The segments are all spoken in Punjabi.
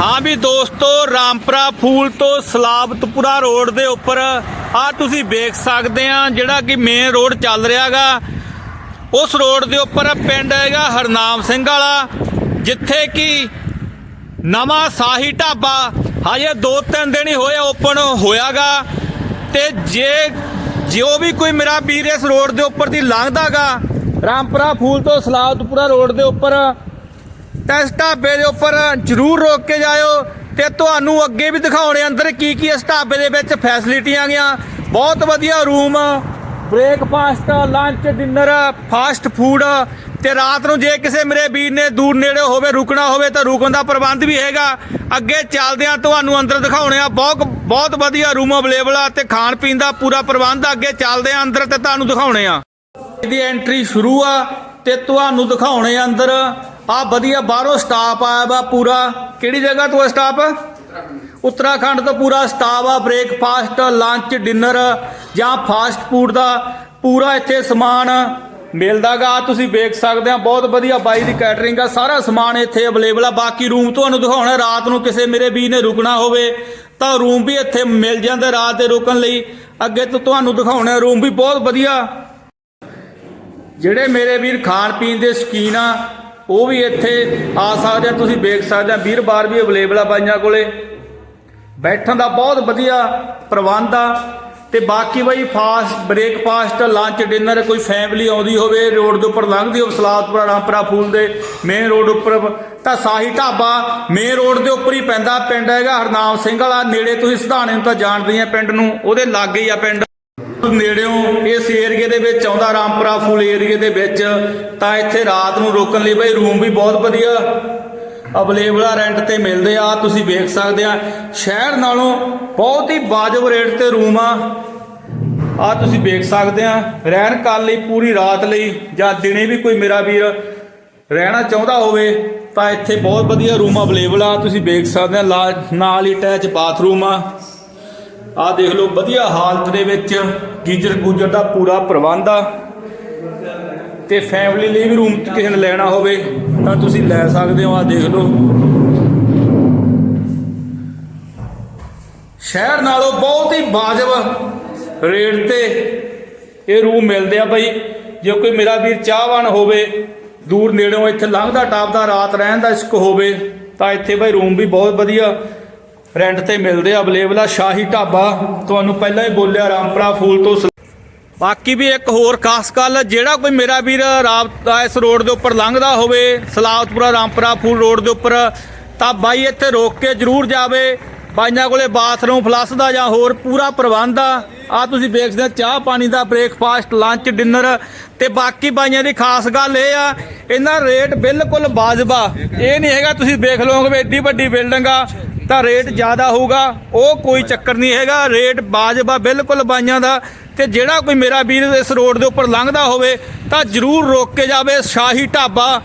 ਹਾਂ ਵੀ ਦੋਸਤੋ, ਰਾਮਪੁਰਾ ਫੂਲ ਤੋਂ ਸਲਾਬਤਪੁਰਾ ਰੋਡ ਦੇ ਉੱਪਰ ਆ ਤੁਸੀਂ ਵੇਖ ਸਕਦੇ ਆ, ਜਿਹੜਾ ਕਿ ਮੇਨ ਰੋਡ ਚੱਲ ਰਿਹਾਗਾ ਉਸ ਰੋਡ ਦੇ ਉੱਪਰ ਪਿੰਡ ਹੈਗਾ ਹਰਨਾਮ ਸਿੰਘ ਵਾਲਾ, ਜਿੱਥੇ ਕਿ ਨਵਾਂ ਸਾਹੀ ਢਾਬਾ ਹਜੇ 2-3 ਦਿਨ ਹੀ ਹੋਏ ਓਪਨ ਹੋਇਆਗਾ ਤੇ ਜੇ, ਜੋ ਵੀ ਕੋਈ ਮੇਰਾ ਵੀਰ ਇਸ ਰੋਡ ਦੇ ਉੱਪਰ ਦੀ ਲੰਘਦਾਗਾ ਰਾਮਪੁਰਾ ਫੂਲ ਤੋਂ ਸਲਾਬਤਪੁਰਾ ਰੋਡ ਦੇ ਉੱਪਰ ਤਾਂ ਇਸ ਢਾਬੇ ਦੇ ਉੱਪਰ ਜਰੂਰ ਰੋਕ ਕੇ ਜਾਇਓ ਤੇ ਤੁਹਾਨੂੰ ਅੱਗੇ ਵੀ ਦਿਖਾਉਣੇ ਅੰਦਰ ਕੀ ਕੀ ਇਸ ਢਾਬੇ ਦੇ ਵਿੱਚ ਫੈਸਿਲਿਟੀਆਂ ਗੀਆਂ ਬਹੁਤ ਵਧੀਆ room, breakfast, lunch, dinner, fast food ਤੇ ਰਾਤ ਨੂੰ ਜੇ ਕਿਸੇ ਮੇਰੇ ਵੀਰ ਨੇ ਦੂਰ ਨੇੜੇ ਹੋਵੇ, ਰੁਕਣਾ ਹੋਵੇ ਤਾਂ ਰੁਕਣ ਦਾ ਪ੍ਰਬੰਧ ਵੀ ਹੈਗਾ। ਅੱਗੇ ਚੱਲਦੇ ਆ ਤੁਹਾਨੂੰ ਅੰਦਰ ਦਿਖਾਉਣੇ ਆ, ਬਹੁਤ ਬਹੁਤ ਵਧੀਆ ਰੂਮ ਅਵੇਲੇਬਲ ਆ ਤੇ ਖਾਣ ਪੀਣ ਦਾ ਪੂਰਾ ਪ੍ਰਬੰਧ ਅੱਗੇ ਚੱਲਦੇ ਆ ਅੰਦਰ ਤੇ ਤੁਹਾਨੂੰ ਦਿਖਾਉਣੇ ਆ। ਇਹਦੀ ਐਂਟਰੀ ਸ਼ੁਰੂ ਆ ਤੇ ਤੁਹਾਨੂੰ ਦਿਖਾਉਣੇ ਆ ਅੰਦਰ ਆ ਵਧੀਆ ਬਾਹਰੋਂ ਸਟਾਫ ਆਇਆ ਵਾ ਪੂਰਾ। ਕਿਹੜੀ ਜਗ੍ਹਾ ਤੋਂ ਸਟਾਫ ਉੱਤਰਾਖੰਡ। ਤੋਂ ਪੂਰਾ ਸਟਾਫ ਆ ਬ੍ਰੇਕਫਾਸਟ ਲੰਚ ਡਿਨਰ ਜਾਂ ਫਾਸਟ ਫੂਡ ਦਾ ਪੂਰਾ ਇੱਥੇ ਸਮਾਨ ਮਿਲਦਾਗਾ। ਤੁਸੀਂ ਵੇਖ ਸਕਦੇ ਆ ਬਹੁਤ ਵਧੀਆ ਬਾਈ ਦੀ ਕੈਟਰਿੰਗ ਆ ਸਾਰਾ ਸਮਾਨ ਇੱਥੇ ਅਵੇਲੇਬਲ ਆ। ਬਾਕੀ ਰੂਮ ਤੁਹਾਨੂੰ ਦਿਖਾਉਣਾ ਰਾਤ ਨੂੰ ਕਿਸੇ ਮੇਰੇ ਵੀਰ ਨੇ ਰੁਕਣਾ ਹੋਵੇ ਤਾਂ ਰੂਮ ਵੀ ਇੱਥੇ ਮਿਲ ਜਾਂਦੇ ਰਾਤ ਦੇ ਰੁਕਣ ਲਈ। ਅੱਗੇ ਤੋਂ ਤੁਹਾਨੂੰ ਦਿਖਾਉਣਾ ਰੂਮ ਵੀ ਬਹੁਤ ਵਧੀਆ। ਜਿਹੜੇ ਮੇਰੇ ਵੀਰ ਖਾਣ ਪੀਣ ਦੇ ਸ਼ੌਕੀਨ ਆ ਉਹ ਵੀ ਇੱਥੇ ਆ ਸਕਦੇ ਆ, ਤੁਸੀਂ ਵੇਖ ਸਕਦੇ ਆ, ਵੀਰ ਬਾਰ ਵੀ ਅਵੇਲੇਬਲ ਆ ਬਾਈਆਂ ਕੋਲੇ। ਬੈਠਣ ਦਾ ਬਹੁਤ ਵਧੀਆ ਪ੍ਰਬੰਧ ਆ। ਤੇ ਬਾਕੀ ਬਈ ਫਾਸਟ ਬ੍ਰੇਕਫਾਸਟ ਲੰਚ ਡਿਨਰ ਕੋਈ ਫੈਮਿਲੀ ਆਉਂਦੀ ਹੋਵੇ ਰੋਡ ਦੇ ਉੱਪਰ ਲੰਘਦੀ ਹੋਵੇ, ਸਲਾਦਪੁਰਾ, ਰਾਮਪੁਰਾ ਫੂਲ ਦੇ ਮੇਨ ਰੋਡ ਉੱਪਰ, ਤਾਂ ਸਾਹੀ ਢਾਬਾ ਮੇਨ ਰੋਡ ਦੇ ਉੱਪਰ ਹੀ ਪੈਂਦਾ ਪਿੰਡ ਹੈਗਾ, ਹਰਨਾਮ ਸਿੰਘ ਵਾਲਾ। ਨੇੜੇ ਤੁਸੀਂ ਸਿਧਾਣੇ ਨੂੰ ਤਾਂ ਜਾਣਦੇ ਹੀ ਆ ਪਿੰਡ ਨੂੰ, ਉਹਦੇ ਲਾਗੇ ਹੀ ਆ ਪਿੰਡ। ਨੇੜਿਓਂ ਇਸ ਏਰੀਏ ਦੇ ਵਿੱਚ ਆਉਂਦਾ ਰਾਮਪੁਰਾ ਫੂਲ ਏਰੀਏ ਦੇ ਵਿੱਚ, ਤਾਂ ਇੱਥੇ ਰਾਤ ਨੂੰ ਰੋਕਣ ਲਈ ਬਈ ਰੂਮ ਵੀ ਬਹੁਤ ਵਧੀਆ। ਅਵੇਲੇਬਲ ਆ, ਰੈਂਟ ਤੇ ਮਿਲਦੇ ਆ, ਤੁਸੀਂ ਵੇਖ ਸਕਦੇ ਆ। ਸ਼ਹਿਰ ਨਾਲੋਂ ਬਹੁਤ ਹੀ ਵਾਜਬ ਰੇਟ ਤੇ ਰੂਮ ਆ। ਆ ਤੁਸੀਂ ਵੇਖ ਸਕਦੇ ਆ, ਰਹਿਣ ਕਾਲ ਲਈ ਪੂਰੀ ਰਾਤ ਲਈ, ਜਾਂ ਦਿਨੇ ਵੀ ਕੋਈ ਮੇਰਾ ਵੀਰ ਰਹਿਣਾ ਚਾਹੁੰਦਾ ਹੋਵੇ, ਤਾਂ ਇੱਥੇ ਬਹੁਤ ਵਧੀਆ ਰੂਮ ਅਵੇਲੇਬਲ ਆ। ਤੁਸੀਂ ਵੇਖ ਸਕਦੇ ਆ, ਲਾ- ਨਾਲ ਹੀ ਅਟੈਚ ਬਾਥਰੂਮ ਆ। ਆਹ ਦੇਖ ਲਓ, ਵਧੀਆ ਹਾਲਤ ਦੇ ਵਿੱਚ ਗੀਜ਼ਰ ਗੂਜਰ ਦਾ ਪੂਰਾ ਪ੍ਰਬੰਧ ਆ। ਤੇ ਫੈਮਿਲੀ ਲਈ ਵੀ ਰੂਮ ਕਿਸੇ ਨੇ ਲੈਣਾ ਹੋਵੇ, ਤਾਂ ਤੁਸੀਂ ਲੈ ਸਕਦੇ ਹੋ ਆਹ ਦੇਖ ਲਓ। ਸ਼ਹਿਰ ਨਾਲੋਂ ਬਹੁਤ ਹੀ ਵਾਜਬ ਰੇਟ ਤੇ ਇਹ ਰੂਮ ਮਿਲਦੇ ਆ ਬਈ। ਜੇ ਕੋਈ ਮੇਰਾ ਵੀਰ ਚਾਹਵਾਨ ਹੋਵੇ, ਦੂਰ ਨੇੜੋਂ ਇੱਥੇ ਲੰਘਦਾ ਟਾਪਦਾ, ਰਾਤ ਰਹਿਣ ਦਾ ਇਸ਼ਕ ਹੋਵੇ, ਤਾਂ ਇੱਥੇ ਬਈ ਰੂਮ ਵੀ ਬਹੁਤ ਵਧੀਆ। ਰੈਂਟ ਤੇ ਮਿਲਦੇ ਆ ਅਵੇਲੇਬਲ ਆ, ਸ਼ਾਹੀ ਢਾਬਾ। ਤੁਹਾਨੂੰ ਪਹਿਲਾਂ ਹੀ ਬੋਲਿਆ, ਰਾਮਪੁਰਾ ਫੂਲ ਤੋਂ ਬਾਕੀ ਵੀ ਇੱਕ ਹੋਰ ਖਾਸ ਗੱਲ, ਜਿਹੜਾ ਕੋਈ ਮੇਰਾ ਵੀਰ ਰਾਬਤਾ ਇਸ ਰੋਡ ਦੇ ਉੱਪਰ ਲੰਘਦਾ ਹੋਵੇ ਸਲਾਵਤਪੁਰਾ ਰਾਮਪੁਰਾ ਫੂਲ ਰੋਡ ਦੇ ਉੱਪਰ, ਤਾਂ ਬਾਈ ਇੱਥੇ ਰੋਕ ਕੇ ਜ਼ਰੂਰ ਜਾਵੇ। ਬਾਈਆਂ ਕੋਲੇ ਬਾਥਰੂਮ ਫਲੱਸ਼ ਦਾ ਜਾਂ ਹੋਰ ਪੂਰਾ ਪ੍ਰਬੰਧ ਆ। ਆ ਤੁਸੀਂ ਵੇਖਦੇ ਹੋ ਚਾਹ ਪਾਣੀ ਦਾ ਬ੍ਰੇਕਫਾਸਟ, ਲੰਚ, ਡਿਨਰ। ਤੇ ਬਾਕੀ ਬਾਈਆਂ ਦੀ ਖਾਸ ਗੱਲ ਇਹ ਆ, ਇਹਨਾਂ ਰੇਟ ਬਿਲਕੁਲ ਵਾਜਬਾ ਇਹ ਨਹੀਂ ਹੈਗਾ, ਤੁਸੀਂ ਦੇਖ ਲਓਗੇ ਵੀ ਏਡੀ ਵੱਡੀ ਬਿਲਡਿੰਗ ਆ। ਤਾਂ ਰੇਟ ਜ਼ਿਆਦਾ ਹੋਊਗਾ, ਉਹ ਕੋਈ ਚੱਕਰ ਨਹੀਂ ਹੈਗਾ, ਰੇਟ ਵਾਜਬਾ ਬਿਲਕੁਲ ਬਾਈਆਂ ਦਾ, ਤੇ ਜਿਹੜਾ ਕੋਈ ਮੇਰਾ ਵੀਰ ਇਸ ਰੋਡ ਦੇ ਉੱਪਰ ਲੰਘਦਾ ਹੋਵੇ, ਤਾਂ ਜਰੂਰ ਰੋਕ ਕੇ ਜਾਵੇ Shahi Dhaba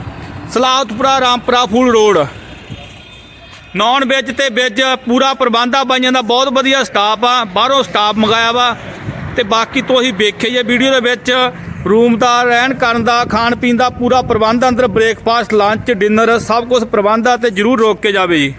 Salawatpura Rampura Phul road. Non veg ਤੇ ਵੈਜ ਪੂਰਾ ਪ੍ਰਬੰਧ ਆ, ਬਾਈਆਂ ਦਾ ਬਹੁਤ ਵਧੀਆ ਸਟਾਫ ਆ, ਬਾਹਰੋਂ ਸਟਾਫ ਮੰਗਾਇਆ ਵਾ, ਤੇ ਬਾਕੀ ਤੁਸੀਂ ਵੇਖੇ ਜੇ ਵੀਡੀਓ ਦੇ ਵਿੱਚ, ਰੂਮ ਦਾ ਰਹਿਣ ਕਰਨ ਦਾ, ਖਾਣ ਪੀਣ ਦਾ ਪੂਰਾ ਪ੍ਰਬੰਧ, ਅੰਦਰ ਬ੍ਰੇਕਫਾਸਟ ਲੰਚ ਡਿਨਰ ਸਭ ਕੁਝ ਪ੍ਰਬੰਧ ਆ, ਤੇ ਜਰੂਰ ਰੋਕ ਕੇ ਜਾਵੇ ਜੀ।